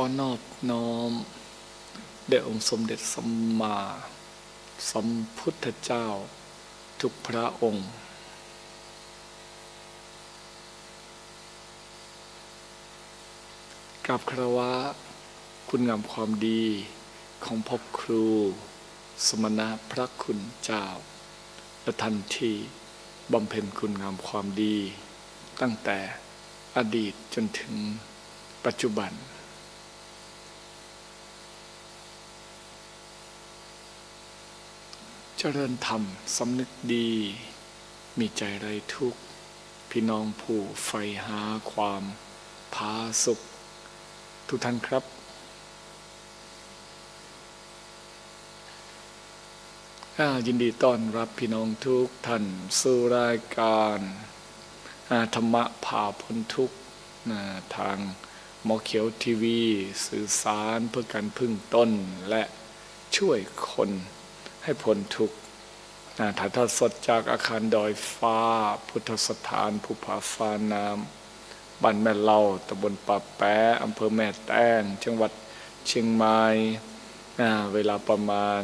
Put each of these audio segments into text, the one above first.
อนอบน้อมแด่องค์สมเด็จสัมมาสัมพุทธเจ้า ทุกพระองค์ กับคารวะ คุณงามความดีของพ่อครู สมณะพระคุณเจ้า และทันทีบำเพ็ญคุณงามความดี ตั้งแต่อดีตจนถึงปัจจุบัน เจริญธรรมสำนึกดี มีใจไรทุกข์ พี่น้องผู้ใฝ่หาความผาสุข ทุกท่านครับ ยินดีต้อนรับพี่น้องทุกท่านสู่รายการอาธรรมะผ่าพ้นทุกข์ทางหมอเขียวทีวี สื่อสารเพื่อการพึ่งต้นและช่วยคน ให้พ้นทุกข์อ่าถ่ายทอดสดจากอาคารดอยฟ้า พุทธสถานภูผาฟ้าน้ำบ้านแม่เล่าตำบลป่าแปะอำเภอแม่แต้งจังหวัดเชียงใหม่เวลาประมาณ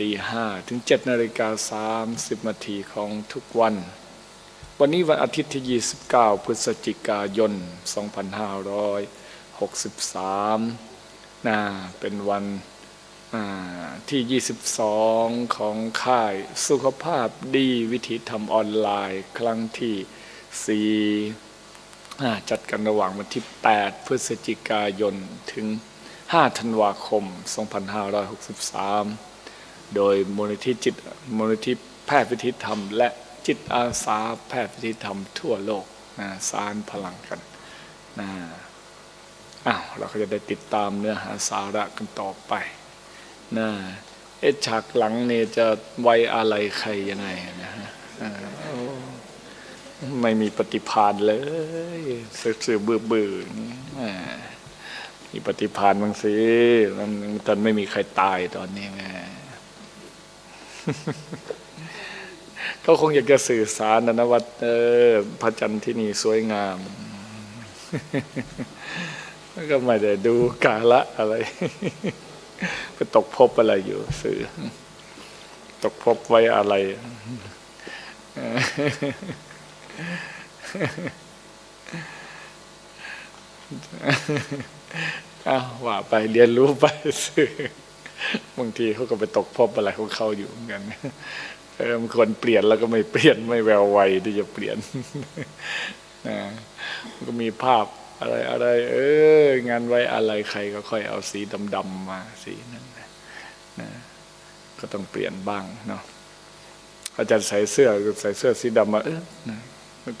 ตีห้าถึงเจ็ดนาฬิกาสามสิบนาทีของทุกวัน วันนี้วันอาทิตย์ที่ 29 พฤศจิกายน 2563นะเป็นวัน ที่ 22 ของค่ายสุขภาพดีวิถีธรรมออนไลน์ ครั้งที่ 4 จัดกันระหว่างวันที่ 8 พฤศจิกายน ถึง 5 ธันวาคม 2563 โดยมูลนิธิจิตมูลนิธิแพทย์วิถีธรรม และจิตอาสาแพทย์วิถีธรรมทั่วโลกนะสารพลังกันนะอ้าวเราก็จะได้ติดตามเนื้อหาสาระกันต่อไป นะเอะฉากหลังเนี่ยจะไว้อะไรใครยังไงนะฮะไม่มีปฏิภาณเลยสื่อเบื่อๆอย่างนี้อ่มีปฏิพานบางสิมันตอนไม่มีใครตายตอนนี้แม่เขาคงอยากจะสื่อสารนะนะว่าเออพระจันทร์ที่นี่สวยงาม ก็ไม่ได้ดูกาละอะไร ไปตกภพอะไรอยู่ สื่อ ตกภพไว้อะไรอาวว่าไปเรียนรู้ไปสื่อบางทีเขาก็ไปตกภพอะไรของเขาอยู่เหมือนกันเออมันควรเปลี่ยนแล้วก็ไม่เปลี่ยนไม่แววไวที่จะเปลี่ยนนะก็มีภาพ อะไรอะไรเอองานไว้อะไรใครก็ค่อยเอาสีดำๆมาสีนั่นนะนะก็ต้องเปลี่ยนบ้างเนาะอาจารย์ใส่เสื้อใส่เสื้อสีดำมาเออนะ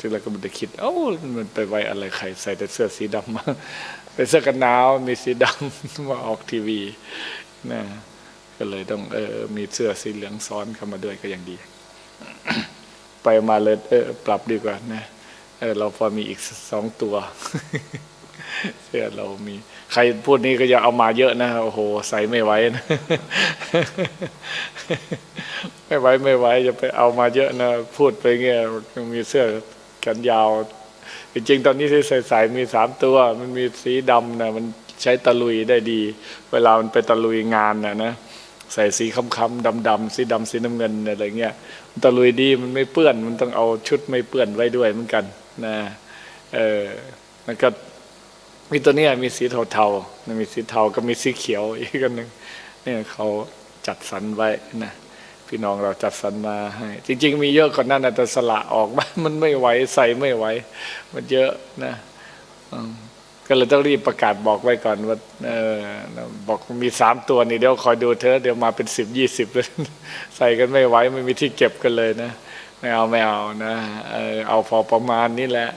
ทีแรกก็มันจะคิดเอ้ามันไปไว้อะไรใคร ใส่แต่เสื้อสีดำมาเป็นเสื้อกันหนาวมีสีดำมาออกทีวีนะก็เลยต้องเออมีเสื้อสีเหลืองซ้อนเข้ามาด้วยก็ยังดี ไปมาเลยเออปรับดีกว่านะ เออเราพอมีอีกสองตัว เสื้อเรามี ใครพูดนี้ก็อย่าเอามาเยอะนะโอ้โห ใส่ไม่ไหวนะไม่ไหวไม่ไหวจะไปเอามาเยอะนะพูดไปเงี้ยมีเสื้อกันยาวจริงๆตอนนี้ที่ใส่มีสามตัว มันมีสีดำนะมันใช้ตะลุยได้ดี เวลามันไปตะลุยงานนะนะใส่สีค้ำๆดำๆสีดำสีน้ำเงินอะไรเงี้ยมันตะลุยดีมันไม่เปื้อน มันต้องเอาชุดไม่เปื้อนไว้ด้วยเหมือนกัน นะเออมันก็มีตัวเนี้ยมีสีเทาๆมีสีเทาก็มีสีเขียวอีกอันหนึ่งเนี่ยเขาจัดสรรไว้นะพี่น้องเราจัดสรรมาให้จริง ๆ มีเยอะกว่านั้นแต่สละออกมามันไม่ไหวใส่ไม่ไหวมันเยอะนะก็เลยต้องรีบประกาศบอกไว้ก่อนว่าเออบอกมีสามตัวนี่เดี๋ยวคอยดูเธอเดี๋ยวมาเป็นสิบยี่สิบเลยใส่กันไม่ไหวไม่มีที่เก็บกันเลยนะ ไม่เอาไม่เอานะเออเอาพอประมาณนี้แหละ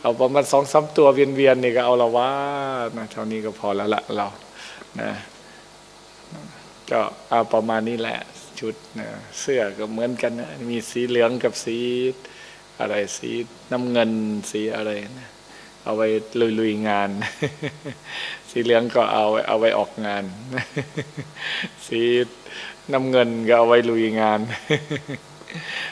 เอาประมาณสองสามตัวเวียนๆนี่ก็เอาละว่านะเท่านี้ก็พอแล้วละเรานะก็เอาประมาณนี้แหละชุดนะเสื้อก็เหมือนกันนะมีสีเหลืองกับสีอะไรสีน้ำเงินสีอะไรนะเอาไว้ลุยๆงาน สีเหลืองก็เอาเอาไว้ออกงาน สีน้ำเงินก็เอาไว้ลุยงาน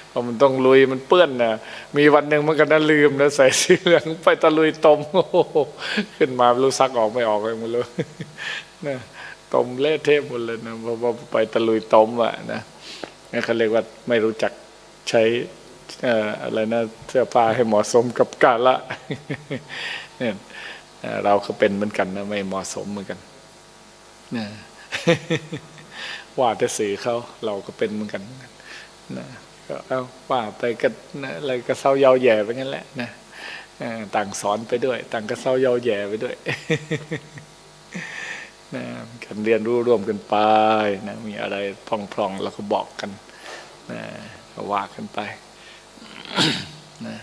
เพราะมันต้องลุยมันเปื้อนนะมีวันหนึ่งมันก็น่าลืมนะใส่สีเหลืองไปตะลุยตมโอ้ขึ้นมาไม่รู้ซักออกไม่ออกเลยมันเลยนะตมเละเทะหมดเลยนะเพราะว่าไปตะลุยตมอะนะนี่เขาเรียกว่าไม่รู้จักใช้อ่ออะไรนะเสื้อผ้าให้เหมาะสมกับกาละเนี่ยเอ่อเราก็เป็นเหมือนกันนะไม่เหมาะสมเหมือนกันนะว่าแต่สื่อเขาเราก็เป็นเหมือนกันนะ ก็เอาว่าไปก็นะอะไรก็เศร้าเยาแย่ไปงั้นแหละนะต่างสอนไปด้วย ต่างก็เศร้าเยาแย่ไปด้วยนะการเรียนรู้ร่วมกันไปนะมีอะไรพ่องๆเราก็บอกกันนะว่ากันไปนะ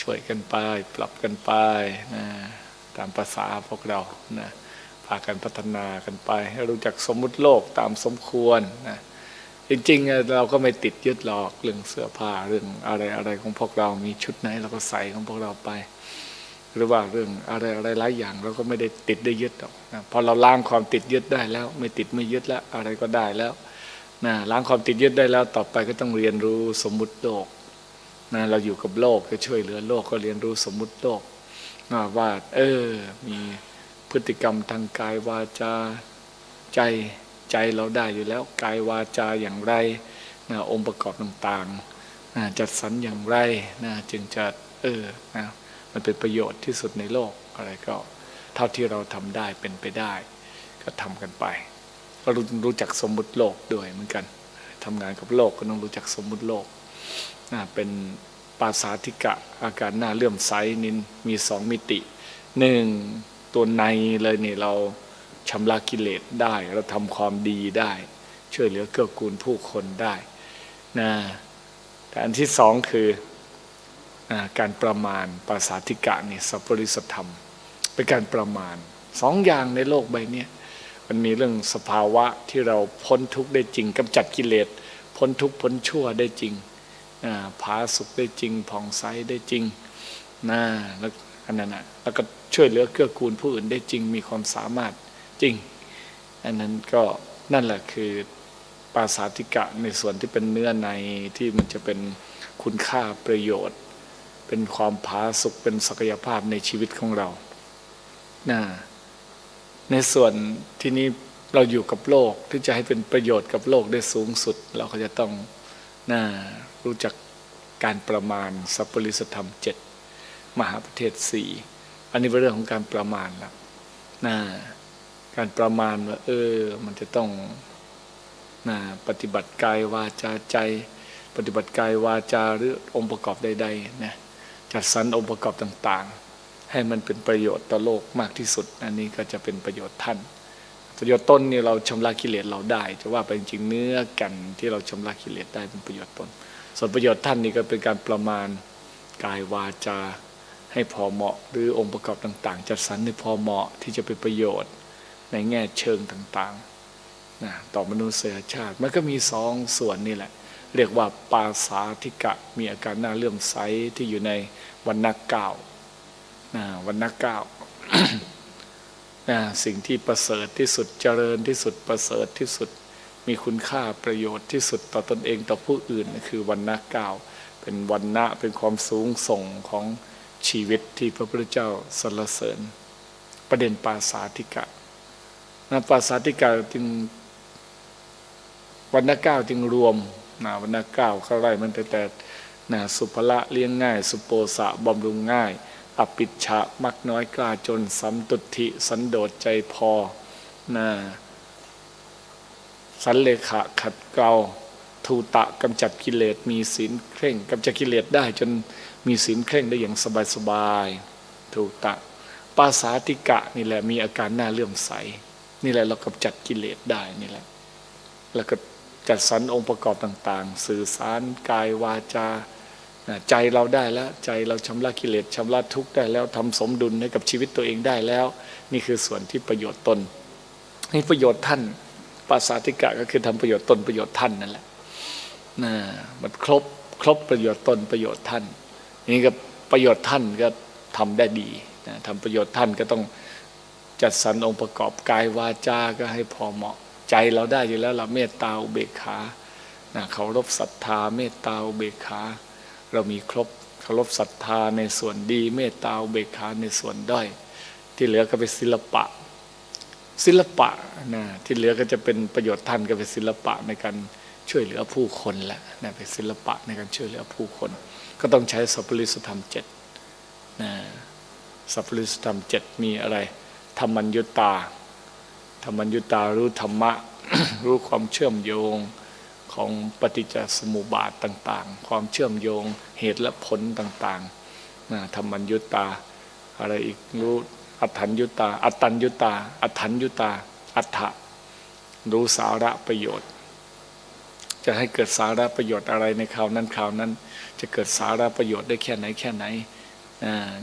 ช่วยกันไป ปรับกันไปนะตามภาษาพวกเรานะพากันพัฒนากันไป ให้รู้จักสมมุติโลกตามสมควรนะ จริงๆเราก็ไม่ติดยึดหรอกเรื่องเสื้อผ้าเรื่องอะไรอะไรของพวกเรามีชุดไหนเราก็ใส่ของพวกเราไป หรือว่าเรื่องอะไรอะไรหลายอย่างเราก็ไม่ได้ติดได้ยึดหรอกนะพอเราล้างความติดยึดได้แล้ว ไม่ติดไม่ยึดแล้วอะไรก็ได้แล้วนะล้างความติดยึดได้แล้วต่อไปก็ต้องเรียนรู้สมมุติโลกนะเราอยู่กับโลกก็ช่วยเหลือโลกก็เรียนรู้สมมุติโลกนะว่าเออมีพฤติกรรมทางกายวาจาใจ ใจเราได้อยู่แล้วกายวาจาอย่างไรนะองค์ประกอบต่างๆนะจัดสรรอย่างไรนะจึงจะเออนะมันเป็นประโยชน์ที่สุดในโลกอะไรก็เท่าที่เราทำได้เป็นไปได้ ก็ทำกันไป ก็รู้รู้จักสมมุติโลกด้วยเหมือนกันทำงานกับโลกก็ต้องรู้จักสมมุติโลกนะเป็นปาสาธิกะอาการหน้าเลื่อมใสนินมีสองมิติหนึ่งตัวในเลยนี่เรา ชำระกิเลสได้ เราทำความดีได้ ช่วยเหลือเกื้อกูลผู้คนได้นะแต่อันที่สองคือการประมาณภาษาธิกะนี่สัพปริสธรรม เป็นการประมาณสองอย่างในโลกใบนี้มันมีเรื่องสภาวะที่เราพ้นทุกข์ได้จริงกำจัดกิเลสพ้นทุกข์พ้นชั่วได้จริงผาสุขได้จริงผ่องใสได้จริงนะแล้วอันนั้นนะแล้วก็ช่วยเหลือเกื้อกูลผู้อื่นได้จริงมีความสามารถ จริง อันนั้นก็นั่นแหละคือปาสาธิกะในส่วนที่เป็นเนื้อในที่มันจะเป็นคุณค่าประโยชน์ เป็นความผาสุกเป็นศักยภาพในชีวิตของเรานะในส่วนที่นี้เราอยู่กับโลกที่จะให้เป็นประโยชน์กับโลกได้สูงสุด เราก็จะต้องนะรู้จักการประมาณสัพปริสธรรมเจ็ดมหาประเทศสี่อันนี้เป็นเรื่องของการประมาณแล้วนะ การประมาณว่าเออ มันจะต้องนะปฏิบัติกายวาจาใจ ปฏิบัติกายวาจาหรือองค์ประกอบใดๆนะจัดสรรองค์ประกอบต่างๆ ให้มันเป็นประโยชน์ต่อโลกมากที่สุด อันนี้ก็จะเป็นประโยชน์ท่านประโยชน์ต้นนี่เราชำระกิเลสเราได้จะว่าไปจริงเนื้อกันที่เราชำระกิเลสได้เป็นประโยชน์ตนส่วนประโยชน์ท่านนี่ก็เป็นการประมาณกายวาจาให้พอเหมาะ หรือองค์ประกอบต่าง ๆ จัดสรรให้พอเหมาะที่จะเป็นประโยชน์ ในแง่เชิงต่างๆนะต่อมนุษยชาติ มันก็มีสองส่วนนี่แหละ เรียกว่าปาสาธิกะ มีอาการน่าเลื่อมใสที่อยู่ในวันนักเก้านะวันนักเก้านะสิ่งที่ประเสริฐที่สุดเจริญที่สุดประเสริฐที่สุดมีคุณค่าประโยชน์ที่สุดต่อตนเองต่อผู้อื่นคือวันนักเก้าเป็นวันนะเป็นความสูงส่งของชีวิตที่พระพุทธเจ้าสรรเสริญ ประเด็นปาสาธิกะ นะปาสาธิกะจึงวันนักเก้าจึงรวมนะวันนักเก้าเขาไล่มันแต่แต่นะสุภละเลี้ยงง่าย สุโปสะบำรุงง่าย อปิชะมักน้อยกล้าจนสัมตุทิสันโดษใจพอนะสันเลขะขัดเกลาทูตะกำจัดกิเลสมีศีลเคร่งกำจัดกิเลสได้จนมีศีลเคร่งได้อย่างสบายๆทูตะปาสาติกะนี่แหละมีอาการน่าเลื่อมใส นี่แหละเรากำจัดกิเลสได้นี่แหละแล้วก็จัดสรรองค์ประกอบต่าง ๆ สื่อสารกายวาจาใจเราได้แล้วใจเราชำระกิเลสชำระทุกข์ได้แล้วทำสมดุลให้กับชีวิตตัวเองได้แล้ว นี่คือส่วนที่ประโยชน์ตนนี่ประโยชน์ท่านปาสาธิกะก็คือทำประโยชน์ตนประโยชน์ท่านนั่นแหละนะมันครบครบประโยชน์ตนประโยชน์ท่านนี่ก็ประโยชน์ท่านก็ทำได้ดีนะทำประโยชน์ท่านก็ต้อง จัดสรรองค์ประกอบกายวาจาก็ให้พอเหมาะ ใจเราได้อยู่แล้วเราเมตตาอุเบกขานะเคารพศรัทธาเมตตาอุเบกขา เรามีครบเคารพศรัทธาในส่วนดี เมตตาอุเบกขาในส่วนด้อย ที่เหลือก็เป็นศิลปะ ศิลปะนะที่เหลือก็จะเป็นประโยชน์ท่านก็เป็นศิลปะในการช่วยเหลือผู้คนแหละนะเป็นศิลปะในการช่วยเหลือผู้คน ก็ต้องใช้สัพพลิสธรรมเจ็ดนะสัพพลิสธรรมเจ็ดมีอะไร ธรรมัญญุตา ธรรมัญญุตารู้ธรรมะ รู้ความเชื่อมโยงของปฏิจจสมุปบาทต่าง ๆ ความเชื่อมโยงเหตุและผลต่างๆนะธรรมัญญุตา อะไรอีกรู้อัฏฐัญญุตา อัตตัญญุตา อัฏฐัญญุตา อัฏฐะรู้สาระประโยชน์ จะให้เกิดสาระประโยชน์อะไรในคราวนั้นคราวนั้น จะเกิดสาระประโยชน์ได้แค่ไหนแค่ไหน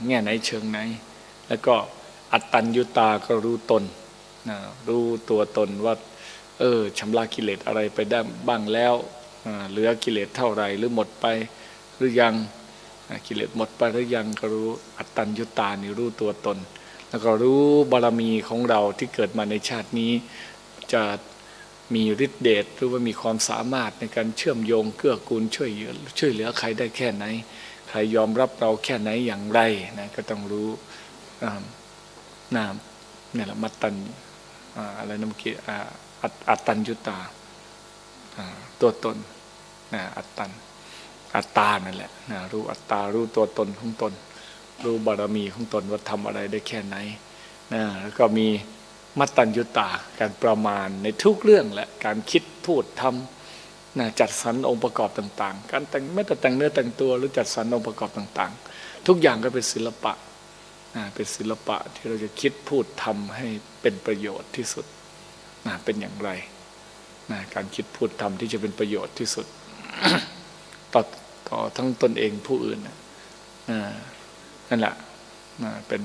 แง่ไหนเชิงไหน แล้วก็ อัตตัญญุตาก็รู้ตนนะรู้ตัวตนว่า เออชำระกิเลสอะไรไปได้บ้างแล้วเหลือกิเลสเท่าไหร่หรือหมดไปหรือยังกิเลสหมดไปหรือยังก็รู้อัตตัญญุตานี่รู้ตัวตน แล้วก็รู้บารมีของเราที่เกิดมาในชาตินี้ จะมีฤทธิเดชหรือว่ามีความสามารถในการเชื่อมโยงเกื้อกูลช่วยเหลือช่วยเหลือใครได้แค่ไหน ใครยอมรับเราแค่ไหนอย่างไรนะก็ต้องรู้อ่า นามนี่แหละมัตตัญอ่าอะไรนะเมื่อกี้อัตอัตตัญญุตาอ่าตัวตนนะอัตตันอัตตานั่นแหละนะรู้อัตตารู้ตัวตนของตน รู้บารมีของตนว่าทำอะไรได้แค่ไหนนะแล้วก็มีมัตตัญญุตาการประมาณในทุกเรื่องแหละการคิดพูดทำนะจัดสรรองค์ประกอบต่าง ๆ การแต่งแม้แต่แต่งเนื้อแต่งตัวหรือจัดสรรองค์ประกอบต่าง ๆ ทุกอย่างก็เป็นศิลปะ นะเป็นศิลปะที่เราจะคิดพูดทำให้เป็นประโยชน์ที่สุดนะเป็นอย่างไรนะการคิดพูดทำที่จะเป็นประโยชน์ที่สุด ต่อต่อทั้งตนเองผู้อื่นนะนั่นแหละนะเป็น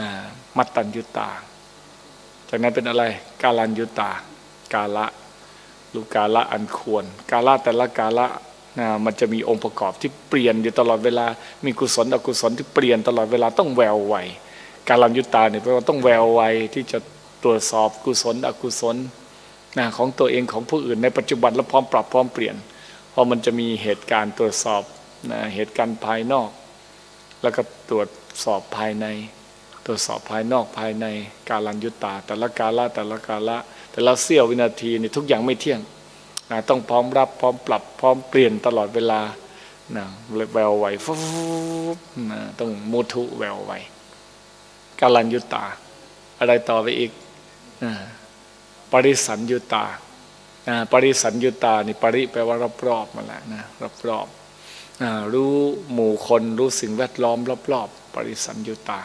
นะมัตตัญญุตา จากนั้นเป็นอะไร กาลัญยุตา กาละรู้กาละอันควร กาละแต่ละกาละ นะมันจะมีองค์ประกอบที่เปลี่ยนอยู่ตลอดเวลา มีกุศลอกุศลที่เปลี่ยนตลอดเวลาต้องแววไวการลัญยุตตาเนี่ยแปลว่าต้องแววไวที่จะตรวจสอบกุศลอกุศลนะของตัวเองของผู้อื่นในปัจจุบันและพร้อมปรับพร้อมเปลี่ยนเพราะมันจะมีเหตุการณ์ตรวจสอบนะเหตุการณ์ภายนอก แล้วก็ตรวจสอบภายใน ตรวจสอบภายนอกภายในการลัญยุตตา แต่ละกาละแต่ละกาละแต่ละเสี้ยววินาทีนี่ทุกอย่างไม่เที่ยง ต้องพร้อมรับพร้อมปรับพร้อมเปลี่ยนตลอดเวลานะแววไวฟุบนะต้องมุทุแววไวกาลัญยุตา อะไรต่อไปอีกนะปริสัญยุตานะปริสัญยุตานี่ปริแปลว่ารอบๆมาแล้วนะรอบๆนะรู้หมู่คนรู้สิ่งแวดล้อมรอบๆปริสัญยุตา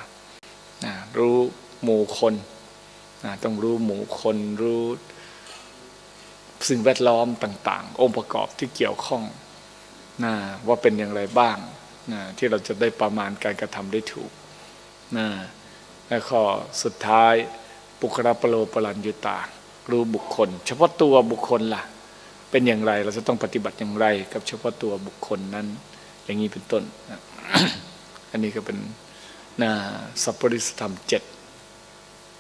นะรู้หมู่คนนะต้องรู้หมู่คนรู้ สิ่งแวดล้อมต่าง ๆ องค์ประกอบที่เกี่ยวข้องนะว่าเป็นอย่างไรบ้างนะที่เราจะได้ประมาณการกระทำได้ถูกนะและข้อสุดท้ายปุคระปโลปรัญยุตา รู้บุคคล เฉพาะตัวบุคคลล่ะ เป็นอย่างไรเราจะต้องปฏิบัติอย่างไร กับเฉพาะตัวบุคคลนั้น อย่างนี้เป็นต้นนะอันนี้ก็เป็นนะสัพปริสธรรมเจ็ด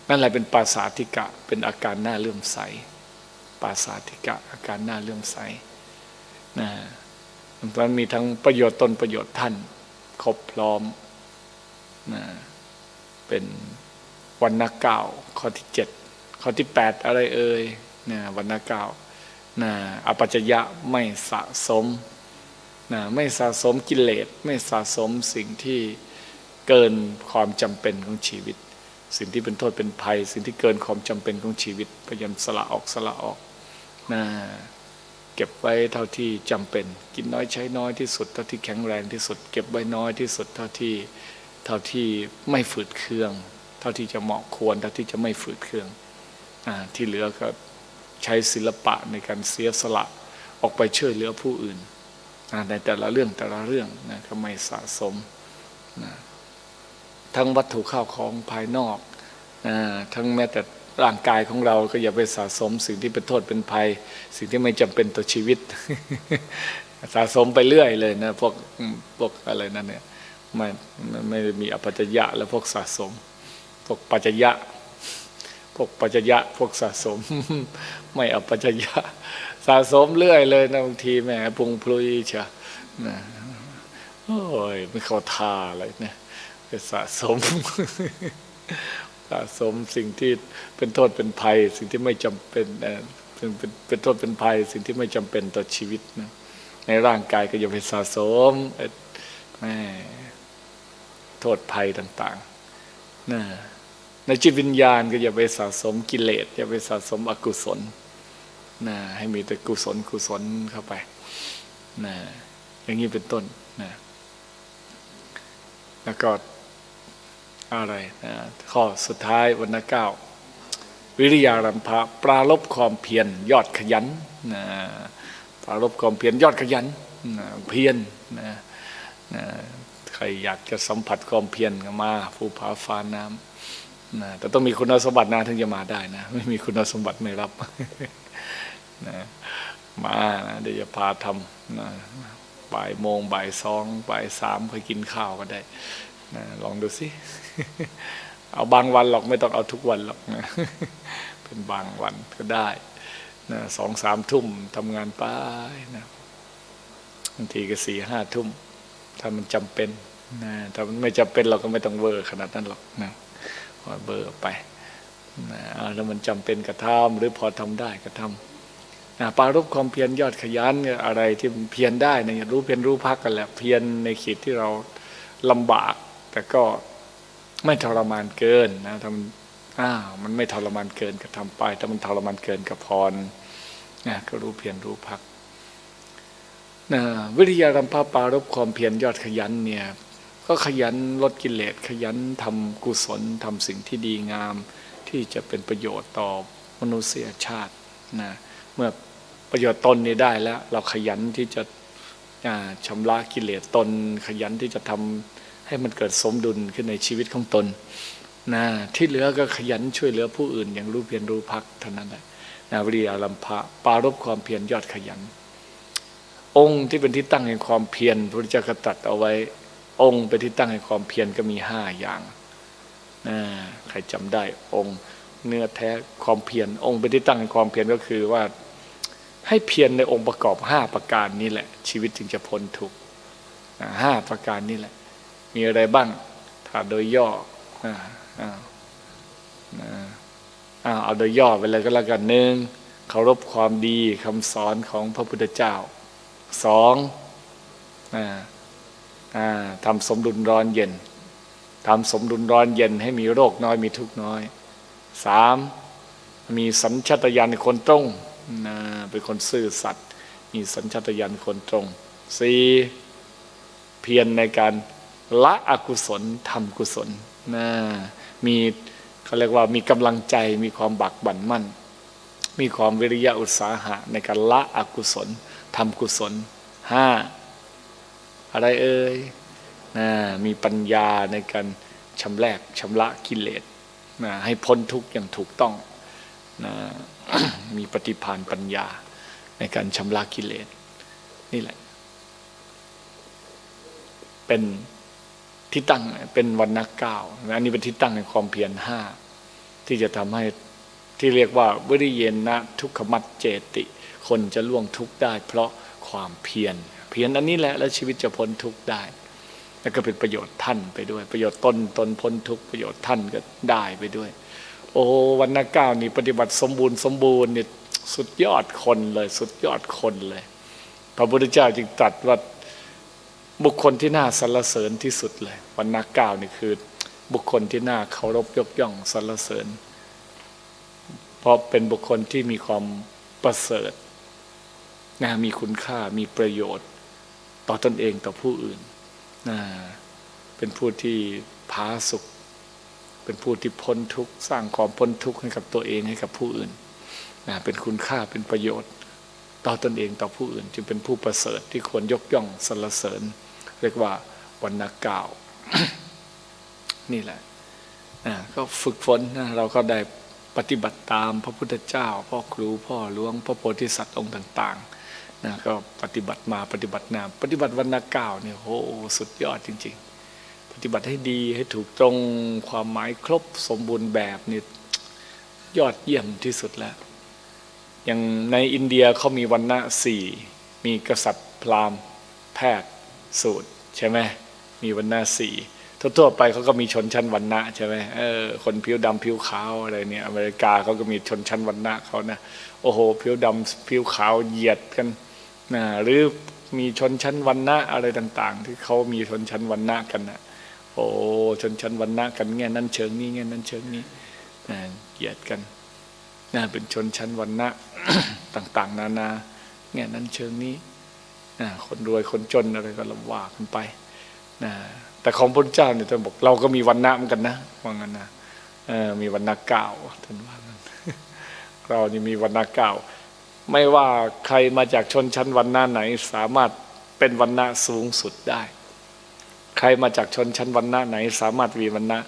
นั่นแหละเป็นปาสาธิกะเป็นอาการหน้าเลื่อมใส ปาสาธิกะอาการหน้าเลื่อมใสนะมันมีทั้งประโยชน์ตนประโยชน์ท่าน ครบพร้อมนะเป็นวันนักเก้าข้อที่เจ็ดข้อที่แปดอะไรเอ่ยนะวันนักเก้านะอปัจจยะไม่สะสมนะไม่สะสมกิเลส ไม่สะสมสิ่งที่เกินความจำเป็นของชีวิต สิ่งที่เป็นโทษเป็นภัย สิ่งที่เกินความจำเป็นของชีวิตพยายามสละออกสละออก นะเก็บไว้เท่าที่จำเป็น กินน้อยใช้น้อยที่สุดเท่าที่แข็งแรงที่สุด เก็บไว้น้อยที่สุดเท่าที่เท่าที่ไม่ฝืดเครื่อง เท่าที่จะเหมาะควรเท่าที่จะไม่ฝืดเครื่องอที่เหลือก็ใช้ศิลปะในการเสียสละออกไปช่วยเหลือผู้อื่นในแต่ละเรื่องแต่ละเรื่องนะก็ไม่สะสมนะทั้งวัตถุข้าวของภายนอกอทั้งแม้แต่ ร่างกายของเราก็อย่าไปสะสมสิ่งที่เป็นโทษเป็นภัย สิ่งที่ไม่จำเป็นต่อชีวิต สะสมไปเรื่อยเลยนะพวกพวกอะไรนั่นเนี่ยไม่ไม่ได้มีอปัจจยะแล้วพวกสะสม พวกปัจจยะ พวกปัจจยะ พวกสะสม ไม่อปัจจยะ สะสมเรื่อยเลยนะบางทีแหมพุงพลุยเชะนะโอ้ยไม่เข้าท่าอะไรเนี่ยไปสะสม สะสมสิ่งที่เป็นโทษเป็นภัย สิ่งที่ไม่จำเป็นเอ่อเป็นเป็นเป็นโทษเป็นภัย สิ่งที่ไม่จำเป็นต่อชีวิตนะในร่างกายก็อย่าไปสะสมแม่โทษภัยต่างๆนะในจิตวิญญาณก็อย่าไปสะสมกิเลสอย่าไปสะสมอกุศลนะให้มีแต่กุศลกุศลเข้าไปนะอย่างนี้เป็นต้นนะแล้วก็ อะไรนะข้อสุดท้ายวันที่เก้าวิริยารัมภะปราลบความเพียรยอดขยันนะปราลบความเพียรยอดขยันนะเพียรนะนะใครอยากจะสัมผัสความเพียรก็มาภูผาฟ้าน้ำนะแต่ต้องมีคุณสมบัตินะถึงจะมาได้นะ ไม่มีคุณสมบัติไม่รับนะมานะเดี๋ยวจะพาทำนะบ่ายโมงบ่ายสองบ่ายสามค่อยกินข้าวก็ได้นะลองดูสิ เอาบางวันหรอกไม่ต้องเอาทุกวันหรอกนะเป็นบางวันก็ได้นะสองสามทุ่มทำงานไปนะบางทีก็สี่ห้าทุ่ม ถ้ามันจำเป็นนะถ้ามันไม่จำเป็นเราก็ไม่ต้องเวอร์ขนาดนั้นหรอกนะว่าเบอร์ไปนะแล้วมันจำเป็นก็ทำหรือพอทำได้ก็ทำนะปารบความเพียรยอดขยันอะไรที่เพียรได้นะรู้เพียรรู้พักกันแหละเพียรในขีดที่เราลำบาก แต่ก็ ไม่ทรมานเกินนะทำอ้าวมันไม่ทรมานเกินก็ทำไปถ้ามันทรมานเกินก็พรนะก็รู้เพียรรู้พักนะวิทยารัมภาปารบความเพียรยอดขยันเนี่ยก็ขยันลดกิเลสขยันทำกุศลทำสิ่งที่ดีงาม ที่จะเป็นประโยชน์ต่อมนุษยชาตินะเมื่อประโยชน์ตนนี้ได้แล้ว เราขยันที่จะชำระกิเลสตน ขยันที่จะทำ ให้มันเกิดสมดุลขึ้นในชีวิตของตนนะที่เหลือก็ขยันช่วยเหลือผู้อื่น อย่างรู้เพียรรู้พักเท่านั้นแหละนะวิริยาลัมภะปารบความเพียรยอดขยัน องค์ที่เป็นที่ตั้งแห่งความเพียรพระพุทธเจ้าก็ตรัสเอาไว้ องค์เป็นที่ตั้งแห่งความเพียรก็มีห้าอย่างนะใครจำได้องค์เนื้อแท้ความเพียรองค์เป็นที่ตั้งแห่งความเพียรก็คือว่าให้เพียรในองค์ประกอบห้าประการนี้แหละ ชีวิตจึงจะพ้นทุกข์ห้าประการนี้แหละ มีอะไรบ้างถ้าโดยย่ออ่าอ่าเอาโดยย่อไปเลยก็แล้วกันหนึ่งเคารพความดีคำสอนของพระพุทธเจ้าสองอทำสมดุลร้อนเย็นทำสมดุลร้อนเย็นให้มีโรคน้อยมีทุกข์น้อยสามมีสัญชาตญาณคนตรงเป็นคนซื่อสัตย์มีสัญชาตญาณคนตรงสี่เพียรในการ ละอกุศลทำกุศลนะมีเขาเรียกว่ามีกำลังใจมีความบักบั่นมั่น มีความวิริยะอุตสาหะในการละอกุศลทำกุศลห้าอะไรเอ่ยนะมีปัญญาในการชำแรกชำระกิเลสนะให้พ้นทุกข์อย่างถูกต้องนะมีปฏิภาณปัญญาในการชำระกิเลสนี่แหละ เป็น ที่ตั้งเป็นวันนักเก้าอันนี้เป็นที่ตั้งในความเพียรห้าที่จะทำให้ที่เรียกว่าวิริเยนะทุกขมัดเจติ คนจะล่วงทุกข์ได้ เพราะความเพียรเพียรอันนี้แหละแล้วชีวิตจะพ้นทุกข์ได้แล้วก็เป็นประโยชน์ท่านไปด้วย ประโยชน์ตนตนพ้นทุกข์ประโยชน์ท่านก็ได้ไปด้วย โอ้วันนักเก้านี่ปฏิบัติสมบูรณ์สมบูรณ์เนี่ยสุดยอดคนเลย สุดยอดคนเลย พระพุทธเจ้าจึงตรัสว่า บุคคลที่น่าสรรเสริญที่สุดเลยวันนักก้านี่คือ บุคคลที่น่าเคารพยกย่องสรรเสริญ เพราะเป็นบุคคลที่มีความประเสริฐนะมีคุณค่ามีประโยชน์ ต่อตนเองต่อผู้อื่นนะเป็นผู้ที่พาสุข เป็นผู้ที่พ้นทุกข์สร้างความพ้นทุกข์ให้กับตัวเองให้กับผู้อื่นนะเป็นคุณค่าเป็นประโยชน์ ต่อตนเองต่อผู้อื่น จึงเป็นผู้ประเสริฐที่ควรยกย่องสรรเสริญ เรียกว่าวันนักกล่านี่แหละก็ฝึกฝนนะเราก็ได้ปฏิบัติตามพระพุทธเจ้า พ่อครูพ่อหลวงพระโพธิสัตว์องค์ต่างๆนะก็ปฏิบัติมาปฏิบัตินาปฏิบัติวันนักกล่าเนี่ยโหสุดยอดจริง ๆ ปฏิบัติให้ดีให้ถูกตรงความหมายครบสมบูรณ์แบบนี่ยอดเยี่ยมที่สุดแล้วอย่างในอินเดียเขามีวันณะสี่มีกษัตริย์พราหมณ์แพทย์ สูตรใช่ไหมมีวันณะสี่ทั่วๆไปเขาก็มีชนชั้นวันณะใช่ไหมเออคนผิวดำผิวขาวอะไรเนี่ยอเมริกาเขาก็มีชนชั้นวันณะเขานะโอ้โหผิวดำผิวขาวเหยียดกันนะหรือมีชนชั้นวันณะอะไรต่าง ๆ ที่เขามีชนชั้นวันณะกันนะโอ้ชนชั้นวันณะกันแง่นั้นเชิงนี้แง่นั้นเชิงนี้นะเหยียดกันนะเป็นชนชั้นวันณะต่าง ๆ นานาแง่นั้นเชิงนี้ คนรวยคนจนอะไรก็ลำว่ากันไปนะแต่ของพระเจ้าเนี่ยท่านบอกเราก็มีวันณะเหมือนกันนะว่างั้นนะมีวันณะเก้าท่านว่างั้นเรานี่มีวันณะเก้าไม่ว่าใครมาจากชนชั้นวันณะไหนสามารถเป็นวันณะสูงสุดได้ ใครมาจากชนชั้นวันณะไหน สามารถมีวันณะ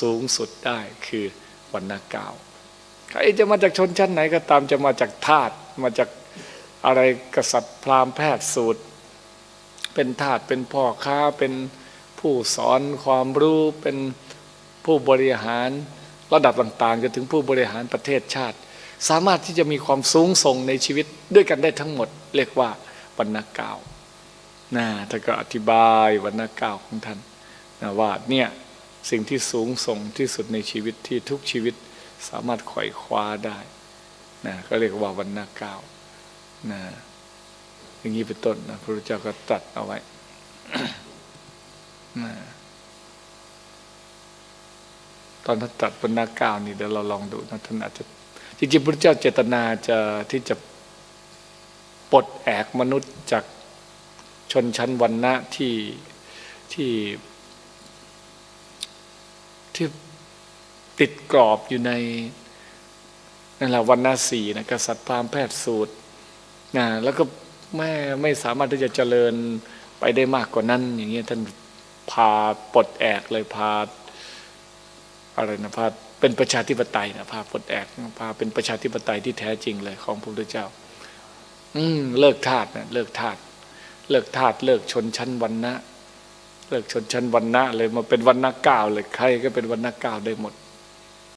สูงสุดได้คือวันณะเก้าใครจะมาจากชนชั้นไหนก็ตามจะมาจากทาสมาจาก อะไรกษัตริย์พราหมณ์แพทย์สูตร เป็นทาสเป็นพ่อค้าเป็นผู้สอนความรู้เป็นผู้บริหารระดับต่างๆจนถึงผู้บริหารประเทศชาติ สามารถที่จะมีความสูงส่งในชีวิตด้วยกันได้ทั้งหมด เรียกว่าวันณะเก้านะท่านก็อธิบายวันณะเก้าของท่านนะว่าเนี่ยสิ่งที่สูงส่งที่สุดในชีวิตที่ทุกชีวิตสามารถไขว่คว้าได้นะก็เรียกว่าวันณะเก้า นะอย่างนี้เป็นต้นนะพระพุทธเจ้าก็ตรัสเอาไว้นะตอนท่านตรัสวันณะเก้านี่เดี๋ยวเราลองดูนะท่านอาจจะจริงๆพระพุทธเจ้าเจตนาจะที่จะปลดแอกมนุษย์จากชนชั้นวันณะที่ที่ที่ติดกรอบอยู่ในนั่นแหละวันณะสี่นะกษัตริย์พราหมณ์แพทย์สูตร นะแล้วก็ไม่ไม่สามารถที่จะเจริญไปได้มากกว่านั้น อย่างเงี้ยท่านพาปลดแอกเลยพาอะไรนะพาเป็นประชาธิปไตยนะพาปลดแอกพาเป็นประชาธิปไตยที่แท้จริงเลยของพระพุทธเจ้า อืมเลิกทาสนะเลิกทาสเลิกทาสเลิกชนชั้นวันนะเลิกชนชั้นวันนะเลยมาเป็นวันนะเก้าเลยใครก็เป็นวันนะเก้าได้หมด